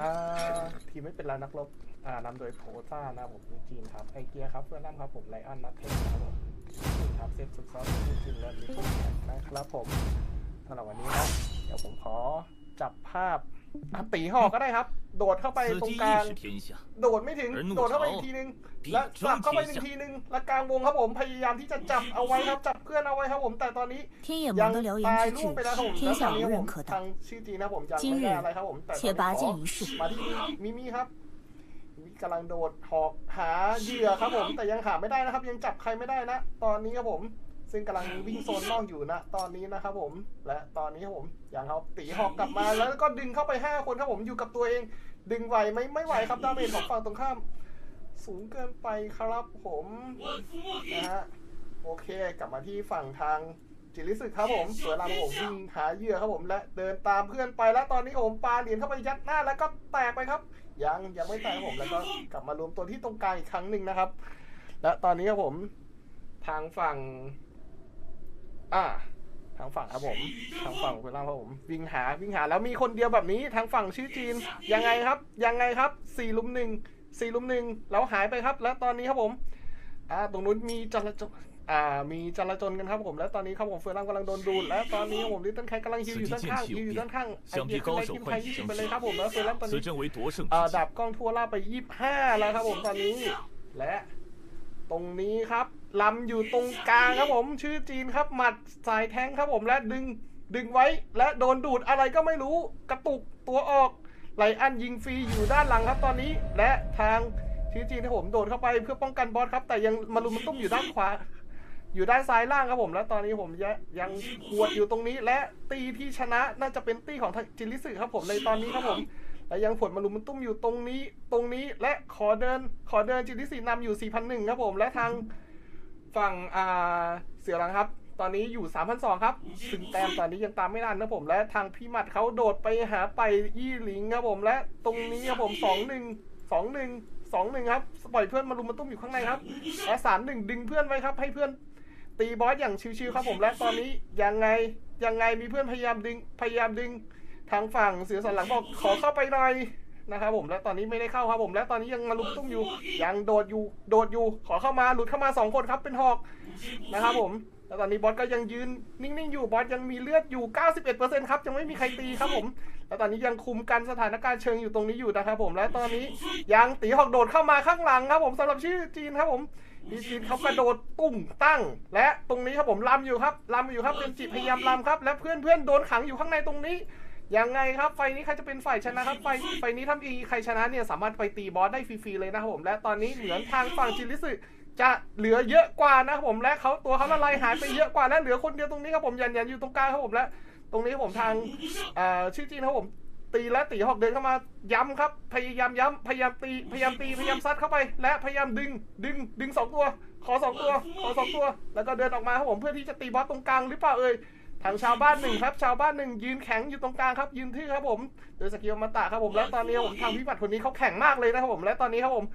อ่าทีมไม่เป็นไรนักรบอ่านำโดยโพซ่านะครับผมจีนครับไอเกียครับเพื่อนร่ำครับผมไลออนนัทเทนครับผมจีนครับเซฟสุดซอสจีนและลิฟต์นะครับผมสำหรับวันนี้นะเดี๋ยวผมขอจับภาพ ตีหอกก็ได้ครับ โดดเข้าไปตรงกลางโดดไม่ถึงโดดเข้าไปอีกทีนึงแล้ะสับเข้าไปอีกทีนึงและกลางวงครับผมพยายามที่จะจับเอาไว้ครับจับเพื่อนเอาไว้ครับผมแต่ตอนนี้ยังตายล่วงไปแล้วผมแล้วตอนนี้ผมทางชื่อจีนะผมจะไม่ได้อะไรครับผมแต่ตอนนี้มาที่มิมี่ครับมิกำลังโดดหอกหาเหยื่อครับผมแต่ยังหาไม่ได้นะครับ ยังจับใครไม่ได้นะ ตอนนี้ครับผม ซึ่งกำลังวิ่งโซนนอกอยู่นะตอนนี้นะครับผม และตอนนี้ครับผมอย่างเขาตีหอกกลับมาแล้วก็ดึงเข้าไปห้าคนครับผมอยู่กับตัวเอง ดึงไหวไหมไม่ไหวครับดาเมจของฝั่งตรงข้าม สูงเกินไปครับผมนะฮะโอเค กลับมาที่ฝั่งทางจิริสึครับผมสวยลามผมวิ่งหาเหยื่อครับผมและเดินตามเพื่อนไปแล้วตอนนี้ผมปาเหรียญเข้าไปยัดหน้าแล้วก็แตกไปครับ ยังยังไม่แตกผมแล้วก็กลับมารวมตัวที่ตรงกลางอีกครั้งหนึ่งนะครับ และตอนนี้ครับผมทางฝั่ง อ่า ทางฝั่งครับผม ทางฝั่งคุณล่างครับผม วิ่งหาวิ่งหาแล้วมีคนเดียวแบบนี้ทางฝั่งชื่อจีน ยังไงครับ ยังไงครับสี่ลุมหนึ่งสี่ลุมหนึ่งเราหายไปครับ แล้วตอนนี้ครับผม อ่า ตรงนู้นมีจราจรอ่า มีจราจนกันครับผม และตอนนี้ครับผมเฟื่องล่างกำลังโดนดูด และตอนนี้ผมดิ้นติ้นไคกำลังฮิวอยู่ด้านข้างฮิวอยู่ด้านข้างไอเดียคือไลท์ทีมไคยยี่สิบไปเลยครับผม แล้วเฟื่องล่างตอนนี้อ่าดับกล้องทั่วล่าไปยี่ห้าแล้วครับผมตอนนี้ และ ตรงนี้ครับลำอยู่ตรงกลางครับผม ชื่อจีนครับ หมัดสายแทงครับผมและดึงดึงไว้และโดนดูดอะไรก็ไม่รู้กระตุกตัวออกไหลอันยิงฟรีอยู่ด้านหลังครับตอนนี้ และทางชื่อจีนครับผมโดดเข้าไปเพื่อป้องกันบอสครับ แต่ยังมารุมมันตุ้มอยู่ด้านขวา อยู่ด้านซ้ายล่างครับผม และตอนนี้ผมยังขวดอยู่ตรงนี้ และตีที่ชนะน่าจะเป็นตีของทางจินลิสึครับผมในตอนนี้ครับผม และยังผลมารุมมันตุ้มอยู่ตรงนี้ ตรงนี้และขอเดิน ขอเดินจินลิสึนำอยู่ 4,001 ครับผม และทางฝั่งอ่าเสือหลังครับ ตอนนี้อยู่3,200ครับซึ่งแต้มตอนนี้ยังตามไม่ทันนะผม และทางพี่หมัดเขาโดดไปหาไปยี่หลิงครับผม และตรงนี้ครับผม 2-1 2-1 2-1ครับปล่อยเพื่อนมารุมมันตุ้มอยู่ข้างในครับและ3-1ดึงเพื่อนไว้ครับ ให้เพื่อนตีบอสอย่างชิวๆครับผมและตอนนี้ยังไงยังไงมีเพื่อนพยายามดึงพยายามดึง ทางฝั่งเสือสันหลังบอกขอเข้าไปหน่อยนะครับผมและตอนนี้ไม่ได้เข้าครับผม และตอนนี้ยังมาลุมตุ้มอยู่ ยังโดดอยู่โดดอยู่ ขอเข้ามาหลุดเข้ามาสองคนครับเป็นหอกนะครับผมแล้วตอนนี้บอสก็ยังยืนนิ่งๆอยู่บอสยังมีเลือดอยู่ 91%ครับยังไม่มีใครตีครับผม แล้วตอนนี้ยังคุมกันสถานการณ์เชิงอยู่ตรงนี้อยู่นะครับผมและตอนนี้ยังตีหอกโดดเข้ามาข้างหลังครับผมสำหรับชื่อจีนครับผมมีจีนเขากระโดดตุ้งตั้ง และตรงนี้ครับผมลำอยู่ครับลำอยู่ครับเป็นจิพยายามลำครับ และเพื่อนเพื่อนโดนขังอยู่ข้างในตรงนี้ ยังไงครับไฟนี้ใครจะเป็นฝ่ายชนะครับไฟไฟนี้ทำอีใครชนะเนี่ยสามารถไปตีบอสได้ฟรีๆเลยนะครับผมและตอนนี้เหมือนทางฝั่งจินลิสึจะเหลือเยอะกว่านะครับผมและเขาตัวเขาละลายหายไปเยอะกว่าและเหลือคนเดียวตรงนี้ครับผมยันยันอยู่ตรงกลางครับผมและตรงนี้ครับผมทางชื่อจีนครับผมตีและตีหอกเดินเข้ามาย้ำครับ พยายามย้ำพยายามตีพยายามตีพยายามซัดเข้าไป และพยายามดึงดึงดึงสองตัว ขอสองตัว ขอสองตัว แล้วก็เดินออกมาครับผมเพื่อที่จะตีบอสตรงกลางหรือเปล่าเอ่ย ทางชาวบ้านหนึ่งครับ ชาวบ้านหนึ่งยืนแข็งอยู่ตรงกลางครับ ยืนทื่ครับผมโดยสกิลมาตะครับผม และตอนนี้ผมทางพิบัติคนนี้เขาแข็งมากเลยนะครับผม และตอนนี้ครับผม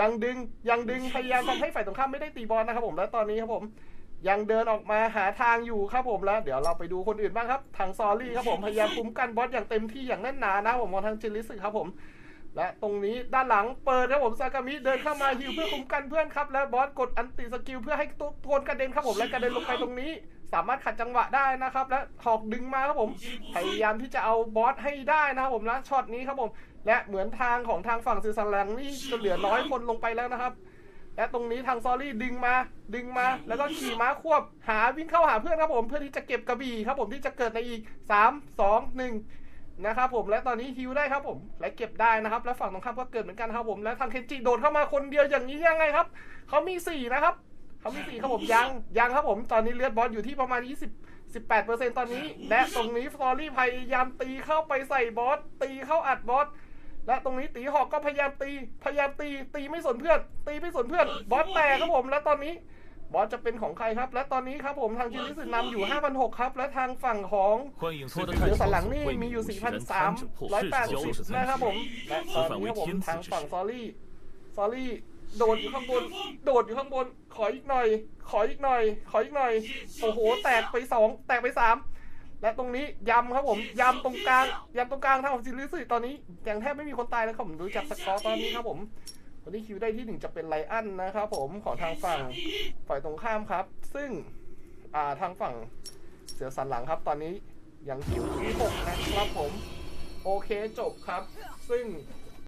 ยังดึงยังดึงพยายามทำให้ฝ่ายตรงข้ามไม่ได้ตีบอลนะครับผม และตอนนี้ครับผม ยังเดินออกมาหาทางอยู่ครับผมแล้ว เดี๋ยวเราไปดูคนอื่นบ้างครับ ทางซอรี่ครับผมพยายามคุ้มกันบอสอย่างเต็มที่อย่างแน่นหนานะผมมองทางจินลิสึครับผม และตรงนี้ด้านหลังเปิดครับผมซากามิเดินเข้ามาฮิวเพื่อคุ้มกันเพื่อนครับและบอสกดอันติสกิลเพื่อให้ตัวโทนกระเด็นครับผมและกระเด็นลงไปตรงนี้ สามารถขัดจังหวะได้นะครับ และหอกดึงมาครับผมพยายามที่จะเอาบอสให้ได้นะครับผมและช็อตนี้ครับผม และเหมือนทางของทางฝั่งซิซันแลงนี่จะเหลือน้อยคนลงไปแล้วนะครับและตรงนี้ทางซอรี่ดึงมาดึงมาแล้วก็ขี่ม้าควบหาวิ่งเข้าหาเพื่อนครับผมเพื่อที่จะเก็บกระบี่ครับผมที่จะเกิดในอีก 3 2 1 นะครับผมและตอนนี้ฮิวได้ครับผมและเก็บได้นะครับ และฝั่งตรงข้ามก็เกิดเหมือนกันครับผมและทางเคนจิโดดเข้ามาคนเดียวอย่างนี้ยังไงครับเขามี4นะครับเขามี4ครับผมยังยังครับผมตอนนี้เลือดบอสอยู่ที่ประมาณ 20 18%ตอนนี้ และตรงนี้ซอรี่พยายามตีเข้าไปใส่บอสตีเข้าอัดบอสและตรงนี้ตีหอกก็พยายามตี พยายามตี ตีไม่สนเพื่อน ตีไม่สนเพื่อน บอสแตกครับผม และตอนนี้ บอสจะเป็นของใครครับ และตอนนี้ครับผมทางจินิสึนำอยู่5,006ครับ และทางฝั่งของเสือสันหลังนี่มีอยู่ 4,380นะครับผมและตอนนี้ผมทางฝั่งซอรี่ซอรี่โดดอยู่ข้างบน โดดอยู่ข้างบน ขออีกหน่อย ขออีกหน่อย ขออีกหน่อย โอ้โห แตกไปสอง แตกไปสามและตรงนี้ยำครับผมยำตรงกลางยำตรงกลางทางของจิริสึตอนนี้ยังแทบไม่มีคนตายเลยครับผมดูจากสกอร์ตอนนี้ครับผม คนที่คิวได้ที่หนึ่งจะเป็นไลอันนะครับผมของทางฝั่งฝ่ายตรงข้ามครับ ซึ่งอ่าทางฝั่งเสือสันหลังครับ ตอนนี้ยังคิวที่หกนะครับผม โอเคจบครับ ซึ่ง